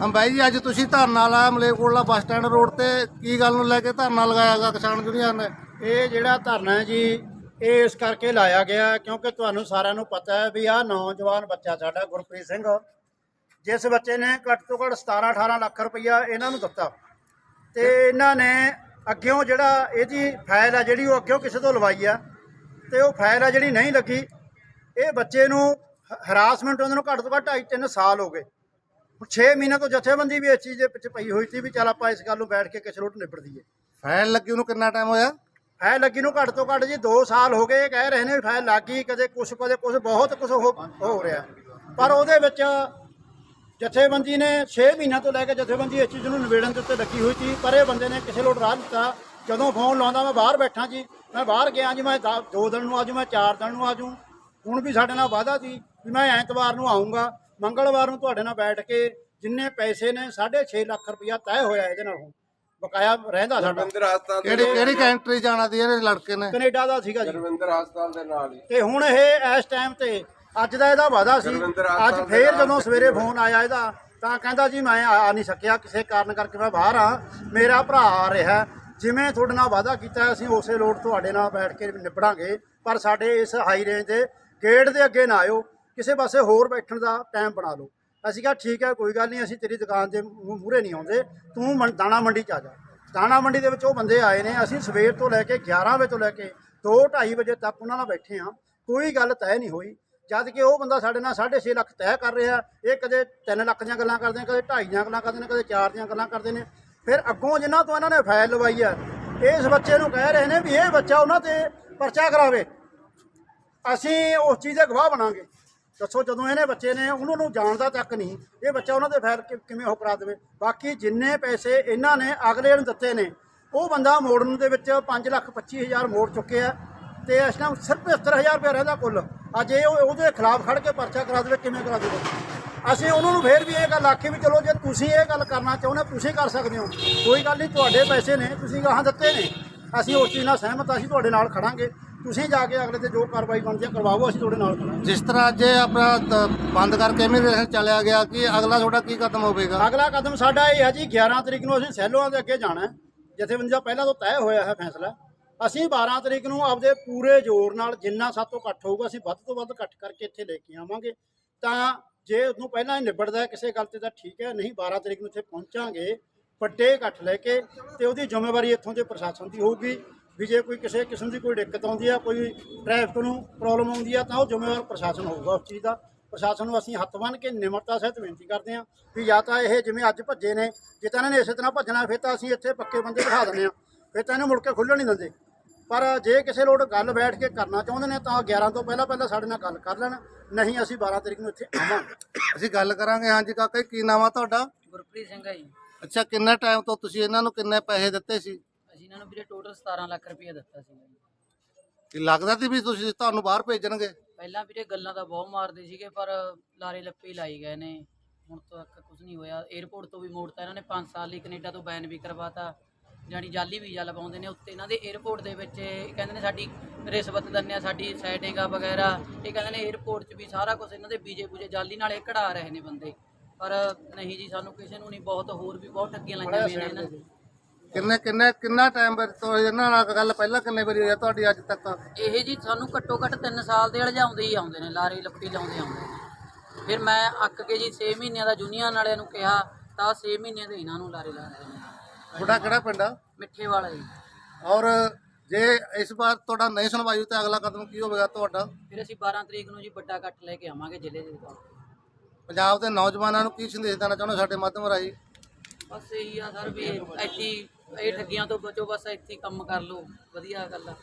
ਹਾਂ ਬਾਈ ਜੀ, ਅੱਜ ਤੁਸੀਂ ਧਰਨਾ ਲਾਇਆ ਮਲੇਰਕੋਟਲਾ ਬੱਸ ਸਟੈਂਡ ਰੋਡ ਤੇ। ਕੀ ਗੱਲ ਨੂੰ ਲੈ ਕੇ ਧਰਨਾ ਲਗਾਇਆਗਾ ਕਿਸਾਨ ਯੂਨੀਅਨ ਨੇ? ਇਹ ਜਿਹੜਾ ਧਰਨਾ ਹੈ ਜੀ, ਇਹ ਇਸ ਕਰਕੇ ਲਾਇਆ ਗਿਆ ਕਿਉਂਕਿ ਤੁਹਾਨੂੰ ਸਾਰਿਆਂ ਨੂੰ ਪਤਾ ਹੈ ਵੀ ਆਹ ਨੌਜਵਾਨ ਬੱਚਾ ਸਾਡਾ ਗੁਰਪ੍ਰੀਤ ਸਿੰਘ, ਜਿਸ ਬੱਚੇ ਨੇ ਘੱਟ ਤੋਂ ਘੱਟ 17 18 ਲੱਖ ਰੁਪਈਆ ਇਹਨਾਂ ਨੂੰ ਦਿੱਤਾ। ਤੇ ਇਹਨਾਂ ਨੇ ਅੱਗਿਓਂ ਜਿਹੜਾ ਇਹਦੀ ਫਾਈਲ ਆ ਜਿਹੜੀ ਉਹ ਅੱਗਿਓਂ ਕਿਸੇ ਤੋਂ ਲਵਾਈ ਆ, ਤੇ ਉਹ ਫਾਈਲ ਆ ਜਿਹੜੀ ਨਹੀਂ ਲੱਗੀ, ਇਹ ਬੱਚੇ ਨੂੰ ਹਰਾਸਮੈਂਟ ਉਹਨਾਂ ਨੂੰ ਘੱਟ ਤੋਂ ਘੱਟ 2.5 3 ਸਾਲ ਹੋ ਗਏ। 6 ਮਹੀਨੇ ਤੋਂ ਜਥੇਬੰਦੀ ਵੀ ਇਸ ਚੀਜ਼ ਦੇ ਪਿੱਛੇ ਪਈ ਹੋਈ ਸੀ ਵੀ ਚੱਲ ਆਪਾਂ ਇਸ ਗੱਲ ਨੂੰ ਬੈਠ ਕੇ ਕਿਸੇ ਰੋਟ ਨਿਬੜ ਦਈਏ। ਫਾਈਲ ਲੱਗੀ ਉਹਨੂੰ ਕਿੰਨਾ ਟਾਈਮ ਹੋਇਆ? ਫਾਈਲ ਲੱਗੀ ਨੂੰ ਘੱਟ ਤੋਂ ਘੱਟ ਜੀ 2 ਸਾਲ ਹੋ ਗਏ ਇਹ ਕਹਿ ਰਹੇ ਨੇ ਵੀ ਫਾਈਲ ਲੱਗੀ ਕਦੇ ਕੁਛ ਕਦੇ ਕੁਛ ਬਹੁਤ ਕੁਛ ਹੋ ਹੋ ਰਿਹਾ। ਪਰ ਉਹਦੇ ਵਿੱਚ ਜਥੇਬੰਦੀ ਨੇ 6 ਮਹੀਨਿਆਂ ਤੋਂ ਲੈ ਕੇ ਜਥੇਬੰਦੀ ਇਸ ਚੀਜ਼ ਨੂੰ ਨਿਬੇੜਨ ਦੇ ਉੱਤੇ ਲੱਗੀ ਹੋਈ ਸੀ ਪਰ ਇਹ ਬੰਦੇ ਨੇ ਕਿਸੇ ਲੋਟ ਰਾਹ ਦਿੱਤਾ। ਜਦੋਂ ਫੋਨ ਲਾਉਂਦਾ ਮੈਂ ਬਾਹਰ ਬੈਠਾ ਜੀ ਮੈਂ ਬਾਹਰ ਗਿਆ ਜੀ ਮੈਂ 2 ਦਿਨ ਨੂੰ ਆਜੂ ਮੈਂ 4 ਦਿਨ ਨੂੰ ਆਜੂ ਹੁਣ ਵੀ ਸਾਡੇ ਨਾਲ ਵਾਅਦਾ ਸੀ ਵੀ ਮੈਂ ਐਤਵਾਰ ਨੂੰ ਆਉਂਗਾ ਮੰਗਲਵਾਰ ਨੂੰ ਤੁਹਾਡੇ ਨਾਲ ਬੈਠ ਕੇ ਜਿੰਨੇ ਪੈਸੇ ਨੇ 6.5 ਲੱਖ ਰੁਪਇਆ ਤੈਅ ਹੋਇਆ ਇਹਦੇ ਨਾਲ। ਹੁਣ ਬਕਾਇਆ ਰਹਿੰਦਾ ਸਾਡਾ। ਰਵਿੰਦਰ ਹਸਪਤਾਲ ਦੇ ਕਿਹੜੀ ਕਿਹੜੀ ਕੰਟਰੀ ਜਾਣਾ ਦੀ ਇਹਦੇ ਲੜਕੇ ਨੇ? ਕੈਨੇਡਾ ਦਾ ਸੀਗਾ ਜੀ। ਰਵਿੰਦਰ ਹਸਪਤਾਲ ਦੇ ਨਾਲ ਹੀ। ਤੇ ਹੁਣ ਇਹ ਇਸ ਟਾਈਮ ਤੇ ਅੱਜ ਦਾ ਇਹਦਾ ਵਾਦਾ ਸੀ। ਅੱਜ ਫੇਰ ਜਦੋਂ ਸਵੇਰੇ ਫੋਨ ਆਇਆ ਇਹਦਾ ਤਾਂ ਕਹਿੰਦਾ ਜੀ ਮੈਂ ਆ ਨਹੀਂ ਸਕਿਆ ਕਿਸੇ ਕਾਰਨ ਕਰਕੇ ਮੈਂ ਬਾਹਰ ਆ। ਮੇਰਾ ਭਰਾ ਆ ਰਿਹਾ। ਜਿਵੇਂ ਤੁਹਾਡੇ ਨਾਲ ਵਾਦਾ ਕੀਤਾ ਅਸੀਂ ਉਸੇ ਲੋਟ ਤੁਹਾਡੇ ਨਾਲ ਬੈਠ ਕੇ ਨਿਬੜਾਂਗੇ। ਪਰ ਸਾਡੇ ਇਸ ਹਾਈ ਰੇਂਜ ਦੇ ਗੇਟ ਦੇ ਅੱਗੇ ਨਾ ਆਇਓ। ਕਿਸੇ ਪਾਸੇ ਹੋਰ ਬੈਠਣ ਦਾ ਟਾਈਮ ਬਣਾ ਲਓ। ਅਸੀਂ ਕਿਹਾ, ਠੀਕ ਹੈ, ਕੋਈ ਗੱਲ ਨਹੀਂ, ਅਸੀਂ ਤੇਰੀ ਦੁਕਾਨ ਦੇ ਮੂਹਰੇ ਨਹੀਂ ਆਉਂਦੇ। ਤੂੰ ਦਾਣਾ ਮੰਡੀ ਚ ਆ ਜਾ। ਦਾਣਾ ਮੰਡੀ ਦੇ ਵਿੱਚ ਉਹ ਬੰਦੇ ਆਏ ਨੇ, ਅਸੀਂ ਸਵੇਰ ਤੋਂ ਲੈ ਕੇ 11 ਵਜੇ ਤੋਂ ਲੈ ਕੇ 2:30 ਵਜੇ ਤੱਕ ਉਹਨਾਂ ਨਾਲ ਬੈਠੇ ਹਾਂ। ਕੋਈ ਗੱਲ ਤੈਅ ਨਹੀਂ ਹੋਈ। ਜਦ ਕਿ ਉਹ ਬੰਦਾ ਸਾਡੇ ਨਾਲ 6.5 ਲੱਖ ਤੈਅ ਕਰ ਰਿਹਾ। ਇਹ ਕਦੇ 3 ਲੱਖ ਦੀਆਂ ਗੱਲਾਂ ਕਰਦੇ ਨੇ, ਕਦੇ 2.5 ਦੀਆਂ ਗੱਲਾਂ ਕਰਦੇ ਨੇ, ਕਦੇ 4 ਦੀਆਂ ਗੱਲਾਂ ਕਰਦੇ ਨੇ। ਫਿਰ ਅੱਗੋਂ ਜਿਨ੍ਹਾਂ ਤੋਂ ਇਹਨਾਂ ਨੇ ਫਾਈਲ ਲਵਾਈ ਆ ਇਸ ਬੱਚੇ ਨੂੰ ਕਹਿ ਰਹੇ ਨੇ ਵੀ ਇਹ ਬੱਚਾ ਉਹਨਾਂ ਤੇ ਪਰਚਾ ਕਰਾਵੇ। ਅਸੀਂ ਉਸ ਚੀਜ਼ ਦੇ ਗਵਾਹ ਬਣਾਂਗੇ। ਦੱਸੋ ਜਦੋਂ ਇਹਨੇ ਬੱਚੇ ਨੇ ਉਹਨਾਂ ਨੂੰ ਜਾਣਦਾ ਤੱਕ ਨਹੀਂ, ਇਹ ਬੱਚਾ ਉਹਨਾਂ ਦੇ ਫੈਰ ਕਿ- ਕਿਵੇਂ ਉਹ ਕਰਾ ਦੇਵੇ? ਬਾਕੀ ਜਿੰਨੇ ਪੈਸੇ ਇਹਨਾਂ ਨੇ ਅਗਲੇ ਨੂੰ ਦਿੱਤੇ ਨੇ, ਉਹ ਬੰਦਾ ਮੋੜਨ ਦੇ ਵਿੱਚ 5 ਲੱਖ 25 ਹਜ਼ਾਰ ਮੋੜ ਚੁੱਕੇ ਆ ਤੇ ਇਸ ਟਾਈਮ ਸਿਰਫ 75000 ਰੁਪਏ ਰਹਿੰਦਾ ਕੁੱਲ। ਅੱਜ ਇਹ ਉਹਦੇ ਖਿਲਾਫ ਖੜ ਕੇ ਪਰਚਾ ਕਰਾ ਦੇਵੇ, ਕਿਵੇਂ ਕਰਾ ਦੇਵੇ? ਅਸੀਂ ਉਹਨਾਂ ਨੂੰ ਫੇਰ ਵੀ ਇਹ ਗੱਲ ਆਖੀ ਵੀ ਚਲੋ ਜੇ ਤੁਸੀਂ ਇਹ ਗੱਲ ਕਰਨਾ ਚਾਹੁੰਦੇ ਤੁਸੀਂ ਕਰ ਸਕਦੇ ਹੋ। ਕੋਈ ਗੱਲ ਨਹੀਂ, ਤੁਹਾਡੇ ਪੈਸੇ ਨੇ, ਤੁਸੀਂ ਗਾਹਾਂ ਦਿੱਤੇ ਨੇ। ਅਸੀਂ ਉਸ ਚੀਜ਼ ਨਾਲ ਸਹਿਮਤ ਅਸੀਂ ਤੁਹਾਡੇ ਨਾਲ ਖੜਾਂਗੇ। ਤੁਸੀਂ ਜਾ ਕੇ ਅਗਲੇ ਤੇ ਜੋ ਕਾਰਵਾਈ ਬਣਦੀ ਹੈ ਕਰਵਾਓ ਅਸੀਂ ਤੁਹਾਡੇ ਨਾਲ ਖੜਾਂਗੇ ਜਿਸ ਤਰ੍ਹਾਂ ਅੱਜ ਇਹ ਆਪਣਾ ਬੰਦ ਕਰਕੇ ਇਮੀਗ੍ਰੇਸ਼ਨ ਚਲਿਆ ਗਿਆ ਕਿ ਅਗਲਾ ਤੁਹਾਡਾ ਕੀ ਕਦਮ ਹੋਵੇਗਾ? ਅਗਲਾ ਕਦਮ ਸਾਡਾ ਇਹ ਹੈ ਜੀ 11 ਤਰੀਕ ਨੂੰ ਅਸੀਂ ਸੈਲੋਆਂ ਦੇ ਅੱਗੇ ਜਾਣਾ ਹੈ। ਜਥੇਬੰਦੀ ਦਾ ਪਹਿਲਾਂ ਤੋਂ ਤੈਅ ਹੋਇਆ ਹੈ ਫੈਸਲਾ। ਅਸੀਂ 12 ਤਰੀਕ ਨੂੰ ਆਪਦੇ ਪੂਰੇ ਜ਼ੋਰ ਨਾਲ ਜਿੰਨਾ ਸਾਤੋਂ ਇਕੱਠ ਹੋਊਗਾ ਅਸੀਂ ਵੱਧ ਤੋਂ ਵੱਧ ਇਕੱਠ ਕਰਕੇ ਇੱਥੇ ਲੈ ਕੇ ਆਵਾਂਗੇ। ਤਾਂ ਜੇ ਉਦੋਂ ਪਹਿਲਾਂ ਹੀ ਨਿਬੜਦਾ ਹੈ ਕਿਸੇ ਗੱਲ ਤੇ ਤਾਂ ਠੀਕ ਹੈ ਨਹੀਂ 12 ਤਰੀਕ ਨੂੰ ਇੱਥੇ ਪਹੁੰਚਾਂਗੇ ਵੱਡੇ ਇਕੱਠ ਲੈ ਕੇ ਤੇ ਉਹਦੀ ਜ਼ਿੰਮੇਵਾਰੀ ਇੱਥੋਂ ਦੇ ਪ੍ਰਸ਼ਾਸਨ ਦੀ ਹੋਊਗੀ। ਵੀ ਜੇ ਕੋਈ ਕਿਸੇ ਕਿਸਮ ਦੀ ਕੋਈ ਦਿੱਕਤ ਆਉਂਦੀ ਆ ਕੋਈ ਟ੍ਰੈਫਿਕ ਨੂੰ ਪ੍ਰੋਬਲਮ ਆਉਂਦੀ ਆ ਤਾਂ ਉਹ ਜ਼ਿੰਮੇਵਾਰ ਪ੍ਰਸ਼ਾਸਨ ਹੋਊਗਾ ਉਸ ਚੀਜ਼ ਦਾ। ਪ੍ਰਸ਼ਾਸਨ ਨੂੰ ਅਸੀਂ ਹੱਥ ਬੰਨ੍ਹ ਕੇ ਨਿਮਰਤਾ ਸਹਿਤ ਬੇਨਤੀ ਕਰਦੇ ਹਾਂ ਵੀ ਜਾਂ ਤਾਂ ਇਹ ਜਿਵੇਂ ਅੱਜ ਭੱਜੇ ਨੇ ਜੇ ਤਾਂ ਇਹਨਾਂ ਨੇ ਇਸੇ ਤਰ੍ਹਾਂ ਭੱਜਣਾ ਫਿਰ ਤਾਂ ਅਸੀਂ ਇੱਥੇ ਪੱਕੇ ਬੰਦੇ ਬਿਠਾ ਦਿੰਦੇ ਹਾਂ। ਫਿਰ ਤਾਂ ਇਹਨੂੰ ਮੁੜ ਕੇ ਖੁੱਲ੍ਹਣ ਨਹੀਂ ਦਿੰਦੇ। ਪਰ ਜੇ ਕਿਸੇ ਲੋੜ ਗੱਲ ਬੈਠ ਕੇ ਕਰਨਾ ਚਾਹੁੰਦੇ ਨੇ ਤਾਂ 11 ਤੋਂ ਪਹਿਲਾਂ ਪਹਿਲਾਂ ਸਾਡੇ ਨਾਲ ਗੱਲ ਕਰ ਲੈਣ। ਨਹੀਂ ਅਸੀਂ 12 ਤਰੀਕ ਨੂੰ ਇੱਥੇ ਆਵਾਂਗੇ। ਅਸੀਂ ਗੱਲ ਕਰਾਂਗੇ। ਹਾਂਜੀ ਕਾਕਾ ਜੀ, ਕੀ ਨਾਮ ਆ ਤੁਹਾਡਾ? ਗੁਰਪ੍ਰੀਤ ਸਿੰਘ ਹੈ ਜੀ। ਅੱਛਾ ਕਿੰਨੇ ਟਾਈਮ ਤੋਂ ਤੁਸੀਂ ਇਹਨਾਂ ਨੂੰ ਕਿੰਨੇ ਪੈਸੇ ਦਿੱਤੇ ਸੀ? ਇਹਨਾਂ ਨੂੰ ਵੀਰੇ ਟੋਟਲ 17 ਲੱਖ ਰੁਪਏ ਦਿੱਤਾ ਸੀ ਕਿ ਲੱਗਦਾ ਸੀ ਵੀ ਤੁਸੀਂ ਤੁਹਾਨੂੰ ਬਾਹਰ ਭੇਜਣਗੇ? ਪਹਿਲਾਂ ਵੀਰੇ ਗੱਲਾਂ ਤਾਂ ਬਹੁਤ ਮਾਰਦੇ ਸੀਗੇ ਪਰ ਲਾਰੇ ਲੱਪੇ ਲਾਈ ਗਏ ਨੇ। ਹੁਣ ਤੱਕ ਕੁਝ ਨਹੀਂ ਹੋਇਆ। 에어ਪੋਰਟ ਤੋਂ ਵੀ ਮੋੜਤਾ ਇਹਨਾਂ ਨੇ 5 ਸਾਲ ਲਈ ਕੈਨੇਡਾ ਤੋਂ ਬੈਨ ਵੀ ਕਰਵਾਤਾ। ਜਾਨੀ ਜਾਲੀ ਵੀਜ਼ਾ ਲਗਾਉਂਦੇ ਨੇ ਉੱਤੇ। ਇਹਨਾਂ ਦੇ 에어ਪੋਰਟ ਦੇ ਵਿੱਚ ਇਹ ਕਹਿੰਦੇ ਨੇ ਸਾਡੀ ਰਿਸ਼ਵਤ ਦੰਨਿਆ ਸਾਡੀ ਸੈਟਿੰਗ ਵਗੈਰਾ। ਇਹ ਕਹਿੰਦੇ ਨੇ 에어ਪੋਰਟ 'ਚ ਵੀ ਸਾਰਾ ਕੁਝ ਇਹਨਾਂ ਦੇ ਵੀਜ਼ੇ ਪੂਜੇ ਜਾਲੀ ਨਾਲ ਇਹ ਕਢਾ ਰਹੇ ਨੇ ਬੰਦੇ। ਪਰ ਨਹੀਂ ਜੀ ਸਾਨੂੰ ਕਿਸੇ ਨੂੰ ਨਹੀਂ ਬਹੁਤ ਹੋਰ ਵੀ ਬਹੁਤ ਠੱਗੀਆਂ ਲਾਈਆਂ ਨੇ ਇਹਨਾਂ ਕਿੰਨੇ ਕਿੰਨੇ ਕਿੰਨਾ ਟਾਈਮ ਤੋਂ ਇਹਨਾਂ ਨਾਲ ਗੱਲ ਪਹਿਲਾਂ ਕਿੰਨੇ ਵਾਰੀ ਹੋਈ ਆ ਤੁਹਾਡੀ ਅੱਜ ਤੱਕ? ਇਹ ਜੀ ਸਾਨੂੰ ਘੱਟੋ ਘੱਟ 3 ਸਾਲ ਦੇ ਲਜਾਉਂਦੇ ਹੀ ਆਉਂਦੇ ਨੇ ਲਾਰੇ ਲੱਪੀ ਲਾਉਂਦੇ ਆਉਂਦੇ ਨੇ। ਫਿਰ ਮੈਂ ਅੱਕ ਕੇ ਜੀ 6 ਮਹੀਨਿਆਂ ਦਾ ਜੂਨੀਅਰ ਵਾਲਿਆਂ ਨੂੰ ਕਿਹਾ ਤਾਂ 6 ਮਹੀਨਿਆਂ ਦੇ ਇਹਨਾਂ ਨੂੰ ਲਾਰੇ ਲਾਉਂਦੇ ਨੇ। ਤੁਹਾਡਾ ਕਿਹੜਾ ਪਿੰਡ ਆ? ਮਿੱਠੇ ਵਾਲਾ ਜੀ। ਔਰ ਜੇ ਇਸ ਵਾਰ ਤੁਹਾਡਾ ਨਹੀਂ ਸੁਣਵਾਈ ਤਾਂ ਅਗਲਾ ਕਦਮ ਕੀ ਹੋਵੇਗਾ ਤੁਹਾਡਾ? ਫਿਰ ਅਸੀਂ 12 ਤਰੀਕ ਨੂੰ ਜੀ ਵੱਡਾ ਇਕੱਠ ਲੈ ਕੇ ਆਵਾਂਗੇ ਜ਼ਿਲ੍ਹੇ ਦੇ ਪੰਜਾਬ ਦੇ ਨੌਜਵਾਨਾਂ ਨੂੰ ਕੀ ਸੰਦੇਸ਼ ਦੇਣਾ ਚਾਹੁੰਦੇ ਸਾਡੇ ਮਾਧਿਅਮ ਰਾਹੀਂ? ਬਸ ਇਹੀ ਆ ਸਰ ਵੀ ਇੱਥੇ ਇਹ ਠੱਗੀਆਂ ਤੋਂ ਬਚੋ ਬਸ ਇੱਥੇ ਹੀ ਕੰਮ ਕਰ ਲਓ। ਵਧੀਆ ਗੱਲ ਆ।